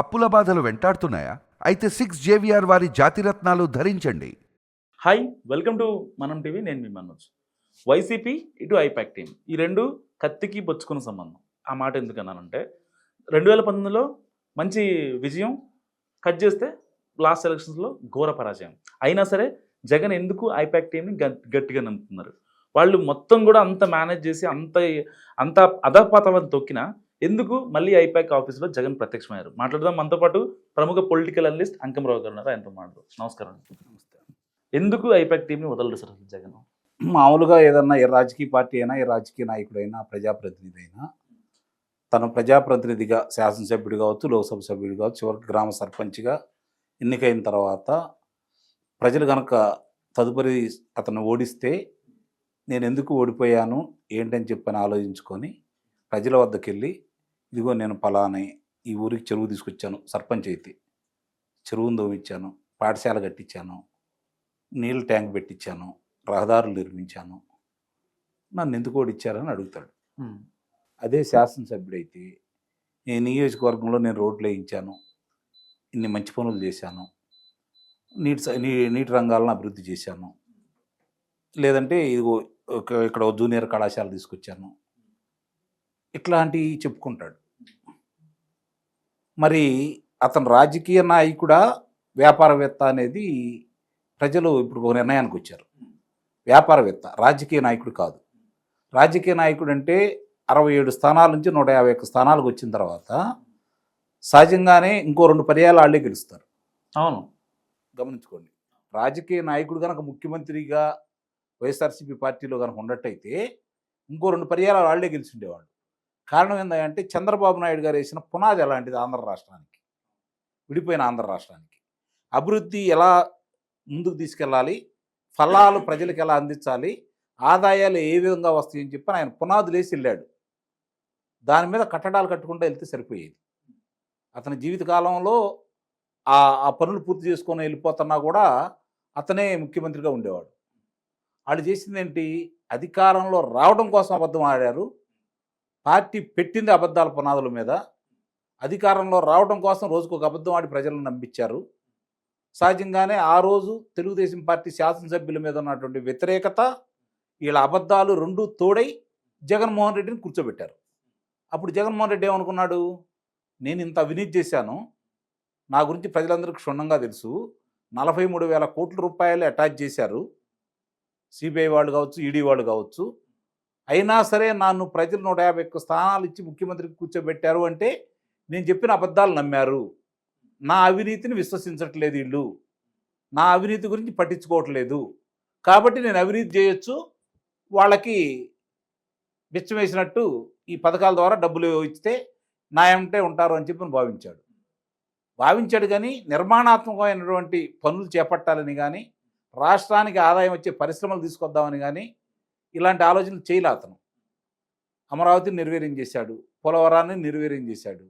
అప్పుల బాధలు వెంటాడుతున్నాయా? అయితే సిక్స్ జేవిఆర్ వారి జాతిరత్నాలు ధరించండి. హాయ్ వెల్కమ్ టు మనం టీవీ నేను మీ మనోజ్. వైసీపీ ఇటు ఐపాక్ టీం ఈ రెండు కత్తికి బొచ్చుకున్న సంబంధం. ఆ మాట ఎందుకన్నానంటే రెండు వేల పంతొమ్మిదిలో మంచి విజయం కట్ చేస్తే లాస్ట్ ఎలక్షన్స్లో ఘోర పరాజయం. అయినా సరే జగన్ ఎందుకు ఐపాక్ టీంని గట్టిగా నమ్ముతున్నారు? వాళ్ళు మొత్తం కూడా అంత మేనేజ్ చేసి అంత అంత అధపాతాలను తొక్కినా ఎందుకు మళ్ళీ ఐపాక్ ఆఫీస్లో జగన్ ప్రత్యక్షమయ్యారు? మాట్లాడదాం. మనతో పాటు ప్రముఖ పొలిటికల్ అనలిస్ట్ అంకమరావు గారు ఉన్నారు. ఆయనతో మాట్లాడు నమస్కారం ఎందుకు ఐపాక్ టీంని వదలడు సార్ జగన్? మామూలుగా ఏదన్నా ఏ రాజకీయ పార్టీ అయినా ఏ రాజకీయ నాయకుడైనా ప్రజాప్రతినిధి అయినా తన ప్రజాప్రతినిధిగా శాసనసభ్యుడు కావచ్చు లోక్సభ సభ్యుడు కావచ్చు చివరికి గ్రామ సర్పంచ్గా ఎన్నికైన తర్వాత ప్రజలు కనుక తదుపరి అతను ఓడిస్తే నేను ఎందుకు ఓడిపోయాను ఏంటని చెప్పని ఆలోచించుకొని ప్రజల వద్దకు వెళ్ళి ఇదిగో నేను ఫలాని ఈ ఊరికి చెరువు తీసుకొచ్చాను సర్పంచ్ అయితే. చెరువును దోమిచ్చాను పాఠశాల కట్టించాను నీళ్ళ ట్యాంక్ పెట్టించాను రహదారులు నిర్మించాను. నన్ను ఎందుకు ఓడిచ్చారని అడుగుతాడు. అదే శాసనసభ్యుడైతే ఈ నియోజకవర్గంలో నేను రోడ్లు వేయించాను ఇన్ని మంచి పనులు చేశాను నీటి నీటి రంగాలను అభివృద్ధి చేశాను. లేదంటే ఇదిగో ఇక్కడ జూనియర్ కళాశాల తీసుకొచ్చాను. ఇట్లాంటివి చెప్పుకుంటాడు. మరి అతను రాజకీయ నాయకుడా వ్యాపారవేత్త అనేది ప్రజలు ఇప్పుడు ఒక నిర్ణయానికి వచ్చారు. వ్యాపారవేత్త రాజకీయ నాయకుడు కాదు. రాజకీయ నాయకుడు అంటే అరవై ఏడు స్థానాల నుంచి నూట యాభై ఒక్క స్థానాలకు వచ్చిన తర్వాత సహజంగానే ఇంకో రెండు పర్యాలు వాళ్ళే గెలుస్తారు. అవును. గమనించుకోండి. రాజకీయ నాయకుడు కనుక ముఖ్యమంత్రిగా వైఎస్ఆర్సీపీ పార్టీలో కనుక ఉన్నట్టయితే ఇంకో రెండు పర్యాలు వాళ్ళే గెలిచి ఉండేవాళ్ళు. కారణం ఏంటంటే చంద్రబాబు నాయుడు గారు వేసిన పునాది అలాంటిది ఆంధ్ర రాష్ట్రానికి? విడిపోయిన ఆంధ్ర రాష్ట్రానికి. అభివృద్ధి ఎలా ముందుకు తీసుకెళ్ళాలి? ఫలాలు ప్రజలకు ఎలా అందించాలి? ఆదాయాలు ఏ విధంగా వస్తాయని చెప్పి ఆయన పునాదులు వేసి వెళ్ళాడు. దాని మీద కట్టడాలు కట్టుకుంటూ వెళ్తే సరిపోయేది. అతని జీవితకాలంలో ఆ ఆ పనులు పూర్తి చేసుకొని వెళ్ళిపోతున్నా కూడా అతనే ముఖ్యమంత్రిగా ఉండేవాడు. వాళ్ళు చేసింది ఏంటి? అధికారంలో రావడం కోసం అబద్ధం ఆడారు. పార్టీ పెట్టింది అబద్ధాల పునాదుల మీద అధికారంలో రావడం కోసం రోజుకు ఒక అబద్ధం ఆడి ప్రజలను నమ్మించారు. సహజంగానే ఆ రోజు తెలుగుదేశం పార్టీ శాసనసభ్యుల మీద ఉన్నటువంటి వ్యతిరేకత వీళ్ళ అబద్ధాలు రెండు తోడై జగన్మోహన్ రెడ్డిని కూర్చోబెట్టారు. అప్పుడు జగన్మోహన్ రెడ్డి ఏమనుకున్నాడు? నేను ఇంత అవినీతి చేశాను. నా గురించి ప్రజలందరికీ క్షుణ్ణంగా తెలుసు. నలభై మూడు వేల కోట్ల రూపాయలు అటాచ్ చేశారు. సిబిఐ వాళ్ళు కావచ్చు ఈడీ వాళ్ళు కావచ్చు. అయినా సరే నన్ను ప్రజలు నూట యాభై ఒక్క స్థానాలు ఇచ్చి ముఖ్యమంత్రికి కూర్చోబెట్టారు అంటే నేను చెప్పిన అబద్ధాలు నమ్మారు. నా అవినీతిని విశ్వసించట్లేదు వీళ్ళు. నా అవినీతి గురించి పట్టించుకోవట్లేదు. కాబట్టి నేను అవినీతి చేయొచ్చు. వాళ్ళకి బిచ్చం వేసినట్టు ఈ పథకాల ద్వారా డబ్బులు ఇస్తే నా ఉంటారు అని చెప్పి భావించాడు. భావించాడు కానీ నిర్మాణాత్మకమైనటువంటి పనులు చేపట్టాలని కానీ రాష్ట్రానికి ఆదాయం వచ్చే పరిశ్రమలు తీసుకొద్దామని కానీ ఇలాంటి ఆలోచనలు చేయలే అతను. అమరావతిని నిర్వీర్యం చేశాడు పోలవరాన్ని నిర్వీర్యం చేశాడు.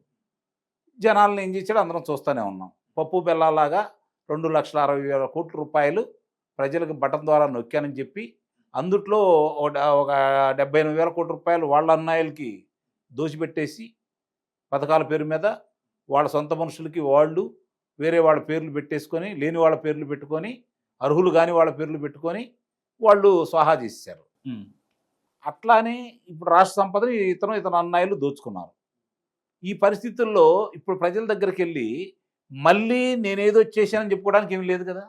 జనాలను ఏం చేశాడు? అందరం చూస్తూనే ఉన్నాం. పప్పు బెల్లాలాగా రెండు లక్షల అరవై వేల కోట్ల రూపాయలు ప్రజలకు బటన్ ద్వారా నొక్కానని చెప్పి అందుట్లో ఒక డ- ఒక డెబ్బై ఎనిమిది వేల కోట్ల రూపాయలు వాళ్ళ అన్నాయిలకి దోచిపెట్టేసి పథకాల పేరు మీద వాళ్ళ సొంత మనుషులకి వాళ్ళు వేరే వాళ్ళ పేర్లు పెట్టేసుకొని లేని వాళ్ళ పేర్లు పెట్టుకొని అర్హులు కాని వాళ్ళ పేర్లు పెట్టుకొని వాళ్ళు స్వాహా చేశారు అట్లానే ఇప్పుడు రాష్ట్ర సంపదని ఇతను ఇతను అన్నాయిలు దోచుకున్నారు. ఈ పరిస్థితుల్లో ఇప్పుడు ప్రజల దగ్గరికి వెళ్ళి మళ్ళీ నేనేదో చేశానని చెప్పుకోవడానికి ఏం లేదు కదా?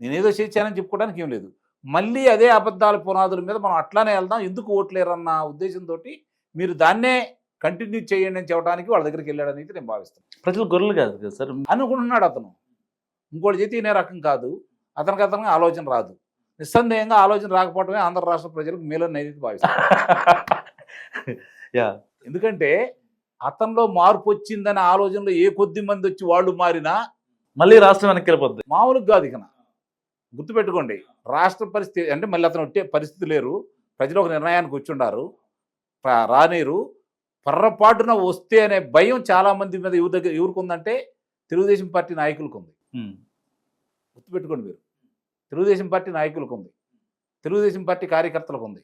నేనేదో చేశానని చెప్పుకోవడానికి ఏం లేదు. మళ్ళీ అదే అబద్ధాల పునాదుల మీద మనం అట్లానే వెళ్దాం. ఎందుకు ఓట్లేరన్న ఉద్దేశంతో మీరు దాన్నే కంటిన్యూ చేయండి అని చెప్పడానికి వాళ్ళ దగ్గరికి వెళ్ళాడని అయితే నేను భావిస్తాను ప్రజలు గొర్రెలు కాదు కదా సార్? అనుకుంటున్నాడు అతను. ఇంకోటి చేతి ఇనే రకం కాదు. అతనికి అతనికి ఆలోచన రాదు. నిస్సందేహంగా ఆలోచన రాకపోవడమే ఆంధ్ర రాష్ట్ర ప్రజలకు మేలని అయితే భావిస్తాను యా. ఎందుకంటే అతనిలో మార్పు వచ్చిందనే ఆలోచనలో ఏ కొద్ది మంది వచ్చి వాళ్ళు మారినా మళ్ళీ రాష్ట్రం వెనక్కి వెళ్ళిపోద్ది. మామూలుగా కాదు ఇక గుర్తుపెట్టుకోండి రాష్ట్ర పరిస్థితి అంటే మళ్ళీ అతను వచ్చే పరిస్థితి లేరు. ప్రజలు ఒక నిర్ణయానికి వచ్చి ఉండారు ప- రానేరు. పొర్రపాటున వస్తే అనే భయం చాలా మంది మీద ఎవరి దగ్గర ఎవరికి ఉందంటే తెలుగుదేశం పార్టీ నాయకులకు ఉంది. గుర్తుపెట్టుకోండి మీరు. తెలుగుదేశం పార్టీ నాయకులకు ఉంది తెలుగుదేశం పార్టీ కార్యకర్తలకు ఉంది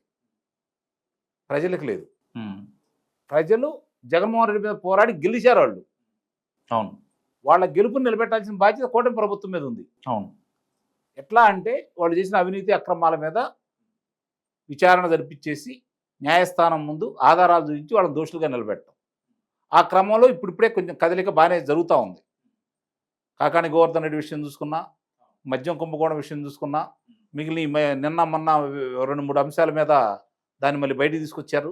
ప్రజలకు లేదు. ప్రజలు జగన్మోహన్ రెడ్డి మీద పోరాడి గెలిచారు వాళ్ళు. అవును. వాళ్ళ గెలుపుని నిలబెట్టాల్సిన బాధ్యత కూటమి ప్రభుత్వం మీద ఉంది. అవును. ఎట్లా అంటే వాళ్ళు చేసిన అవినీతి అక్రమాల మీద విచారణ జరిపించేసి న్యాయస్థానం ముందు ఆధారాలు చూపించి వాళ్ళని దోషులుగా నిలబెట్టడం. ఆ క్రమంలో ఇప్పుడిప్పుడే కొంచెం కదలిక బాగానే జరుగుతూ ఉంది. కాకాని గోవర్ధన్ రెడ్డి విషయం చూసుకున్నా మద్యం కుంభకోణం విషయం చూసుకున్నా మిగిలిన నిన్న మొన్న రెండు మూడు అంశాల మీద దాన్ని మళ్ళీ బయటికి తీసుకొచ్చారు.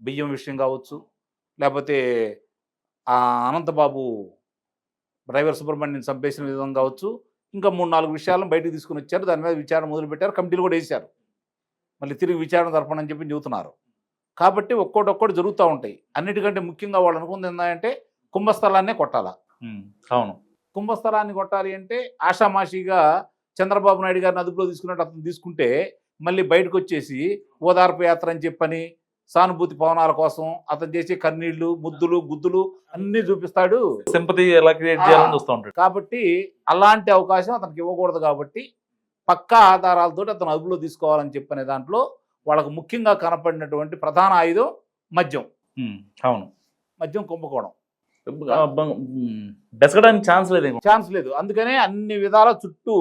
బియ్యం విషయం కావచ్చు లేకపోతే ఆ అనంతబాబు డ్రైవర్ సుబ్రహ్మణ్యం చంపేసిన విధంగా కావచ్చు ఇంకా మూడు నాలుగు విషయాలను బయటకు తీసుకుని వచ్చారు. దాని మీద విచారణ మొదలుపెట్టారు. కమిటీలు కూడా వేశారు. మళ్ళీ తిరిగి విచారణ జరపనని చెప్పి చెబుతున్నారు. కాబట్టి ఒక్కోటి ఒక్కోటి జరుగుతూ ఉంటాయి. అన్నిటికంటే ముఖ్యంగా వాళ్ళు అనుకుంది ఏంటంటే కుంభస్థలాన్నే కొట్టాలా. అవును. కుంభస్థలాన్ని కొట్టాలి అంటే ఆషామాషిగా చంద్రబాబు నాయుడు గారిని అదుపులో తీసుకున్నట్టు అతను తీసుకుంటే మళ్ళీ బయటకు వచ్చేసి ఓదార్పు యాత్ర అని చెప్పని సానుభూతి పవనాల కోసం అతను చేసే కన్నీళ్ళు ముద్దులు గుద్దులు అన్నీ చూపిస్తాడు. సింపతి ఎలా క్రియేట్ చేయాలని చూస్తూ ఉంటాడు. కాబట్టి అలాంటి అవకాశం అతనికి ఇవ్వకూడదు కాబట్టి పక్కా ఆధారాలతో అతను అదుపులో తీసుకోవాలని చెప్పనే దాంట్లో వాళ్ళకు ముఖ్యంగా కనపడినటువంటి ప్రధాన ఆయుధం మద్యం. అవును. మద్యం కుంభకోణం. బెసగడానికి ఛాన్స్ లేదు ఛాన్స్ లేదు. అందుకనే అన్ని విధాల చుట్టూ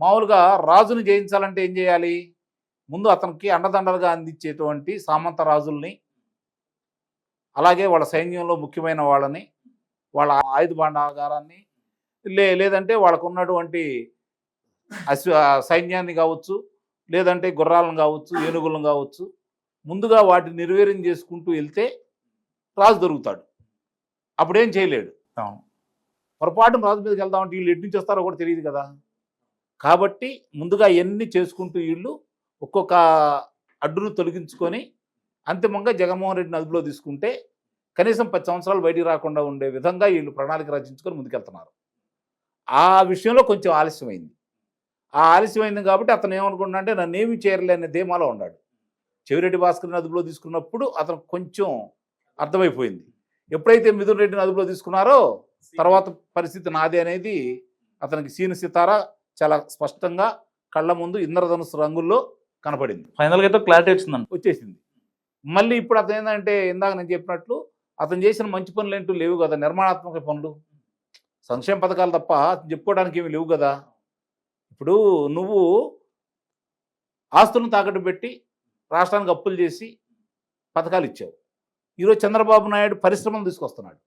మామూలుగా రాజుని జయించాలంటే ఏం చేయాలి? ముందు అతనికి అండదండలుగా అందించేటువంటి సామంత రాజుల్ని అలాగే వాళ్ళ సైన్యంలో ముఖ్యమైన వాళ్ళని వాళ్ళ ఆయుధ భాండాగారాన్ని లే లేదంటే వాళ్ళకు ఉన్నటువంటి అశ్వ సైన్యాన్ని కావచ్చు లేదంటే గుర్రాలను కావచ్చు ఏనుగులను కావచ్చు ముందుగా వాటిని నిర్వీర్యం చేసుకుంటూ వెళ్తే రాజు దొరుకుతాడు. అప్పుడేం చేయలేడు. పొరపాటు రాజు మీదకి వెళ్దామంటే వీళ్ళు ఎటు నుంచి వస్తారో కూడా తెలియదు కదా. కాబట్టి ముందుగా ఎన్ని చేసుకుంటూ వీళ్ళు ఒక్కొక్క అడ్డును తొలగించుకొని అంతిమంగా జగన్మోహన్ రెడ్డిని అదుపులో తీసుకుంటే కనీసం పది సంవత్సరాలు బయటికి రాకుండా ఉండే విధంగా వీళ్ళు ప్రణాళిక రచించుకొని ముందుకెళ్తున్నారు. ఆ విషయంలో కొంచెం ఆలస్యమైంది. ఆ ఆలస్యమైంది కాబట్టి అతను ఏమనుకున్నా అంటే నన్ను ఏమి చేయరలేని ధీమాలో ఉన్నాడు. చెవిరెడ్డి భాస్కర్ని అదుపులో తీసుకున్నప్పుడు అతను కొంచెం అర్థమైపోయింది. ఎప్పుడైతే మిథున్ రెడ్డిని అదుపులో తీసుకున్నారో తర్వాత పరిస్థితి నాది అనేది అతనికి సీన సితార చాలా స్పష్టంగా కళ్ళ ముందు ఇంద్రధనుసు రంగుల్లో కనపడింది. ఫైనల్గా అయితే క్లారిటీ వచ్చిందండి వచ్చేసింది. మళ్ళీ ఇప్పుడు అతను ఏంటంటే ఇందాక నేను చెప్పినట్లు అతను చేసిన మంచి పనులు ఏంటూ లేవు కదా నిర్మాణాత్మక పనులు. సంక్షేమ పథకాలు తప్ప చెప్పుకోవడానికి ఏమి లేవు కదా. ఇప్పుడు నువ్వు ఆస్తులను తాకట్టు పెట్టి రాష్ట్రానికి అప్పులు చేసి పథకాలు ఇచ్చావు. ఈరోజు చంద్రబాబు నాయుడు పరిశ్రమలు తీసుకొస్తున్నాడు.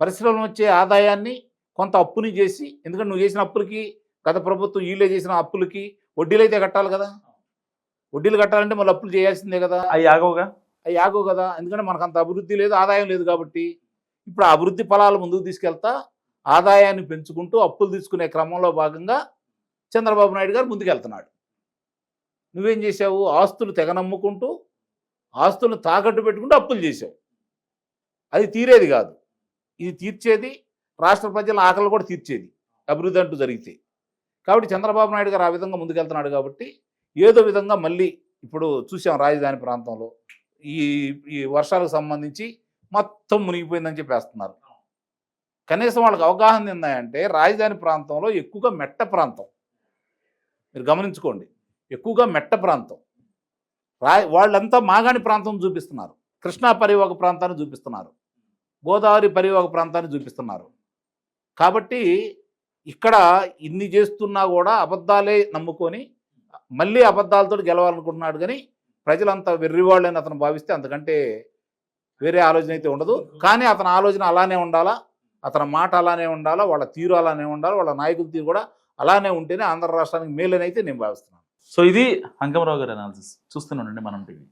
పరిశ్రమలు వచ్చే ఆదాయాన్ని కొంత అప్పుని చేసి ఎందుకంటే నువ్వు చేసిన అప్పులకి గత ప్రభుత్వం వీళ్ళే చేసిన అప్పులకి వడ్డీలు అయితే కట్టాలి కదా. వడ్డీలు కట్టాలంటే మళ్ళీ అప్పులు చేయాల్సిందే కదా. అవి ఆగవుగా? అవి ఆగవు కదా. ఎందుకంటే మనకు అంత అభివృద్ధి లేదు ఆదాయం లేదు కాబట్టి. ఇప్పుడు ఆ అభివృద్ధి ఫలాలు ముందుకు తీసుకెళ్తా ఆదాయాన్ని పెంచుకుంటూ అప్పులు తీసుకునే క్రమంలో భాగంగా చంద్రబాబు నాయుడు గారు ముందుకెళ్తున్నాడు. నువ్వేం చేసావు ఆస్తులు తెగ నమ్ముకుంటూ ఆస్తులను తాకట్టు పెట్టుకుంటూ అప్పులు చేసావు అది తీరేది కాదు. ఇది తీర్చేది రాష్ట్ర ప్రజల ఆకలి కూడా తీర్చేది. అభివృద్ధి అంటూ జరిగితే. కాబట్టి చంద్రబాబు నాయుడు గారు ఆ విధంగా ముందుకెళ్తున్నాడు కాబట్టి ఏదో విధంగా మళ్ళీ ఇప్పుడు చూసాం రాజధాని ప్రాంతంలో ఈ ఈ వర్షాలకు సంబంధించి మొత్తం మునిగిపోయిందని చెప్పేస్తున్నారు కనీసం వాళ్ళకి అవగాహన ఏందంటే రాజధాని ప్రాంతంలో ఎక్కువగా మెట్ట ప్రాంతం. మీరు గమనించుకోండి. ఎక్కువగా మెట్ట ప్రాంతం. రాయ్ వాళ్ళంతా మాగాణి ప్రాంతం చూపిస్తున్నారు. కృష్ణా పరివాహక ప్రాంతాన్ని చూపిస్తున్నారు. గోదావరి పరివాహక ప్రాంతాన్ని చూపిస్తున్నారు. కాబట్టి ఇక్కడ ఇన్ని చేస్తున్నా కూడా అబద్ధాలే నమ్ముకొని మళ్ళీ అబద్ధాలతో గెలవాలనుకుంటున్నాడు కానీ ప్రజలంతా వెర్రివాళ్ళని అతను భావిస్తే అంతకంటే వేరే ఆలోచన అయితే ఉండదు. కానీ అతని ఆలోచన అలానే ఉండాలా? అతని మాట అలానే ఉండాలా? వాళ్ళ తీరు అలానే ఉండాలి? వాళ్ళ నాయకుల తీరు కూడా అలానే ఉంటేనే ఆంధ్ర రాష్ట్రానికి మేలనైతే అయితే నేను భావిస్తున్నాను. సో ఇది అంకమరావు గారి అనాలిసిస్ చూస్తూనే ఉండండి మనం టీవీ.